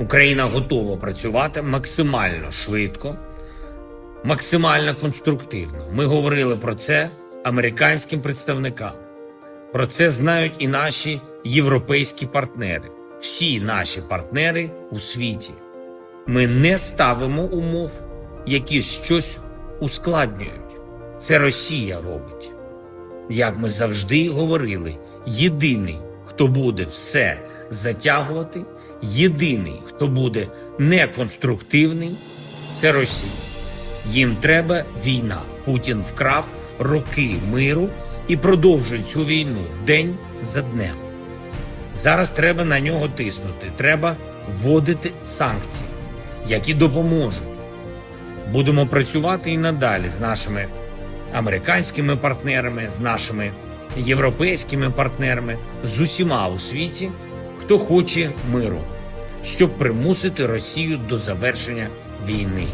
Україна готова працювати максимально швидко, максимально конструктивно. Ми говорили про це американським представникам. Про це знають і наші європейські партнери, всі наші партнери у світі. Ми не ставимо умов, які щось ускладнюють. Це Росія робить. Як ми завжди говорили, єдиний, хто буде все затягувати, єдиний, хто буде неконструктивний, це Росія. Їм треба війна. Путін вкрав роки миру і продовжує цю війну день за днем. Зараз треба на нього тиснути. Треба вводити санкції, які допоможуть. Будемо працювати і надалі з нашими американськими партнерами, з нашими європейськими партнерами, з усіма у світі, хто хоче миру, щоб примусити Росію до завершення війни.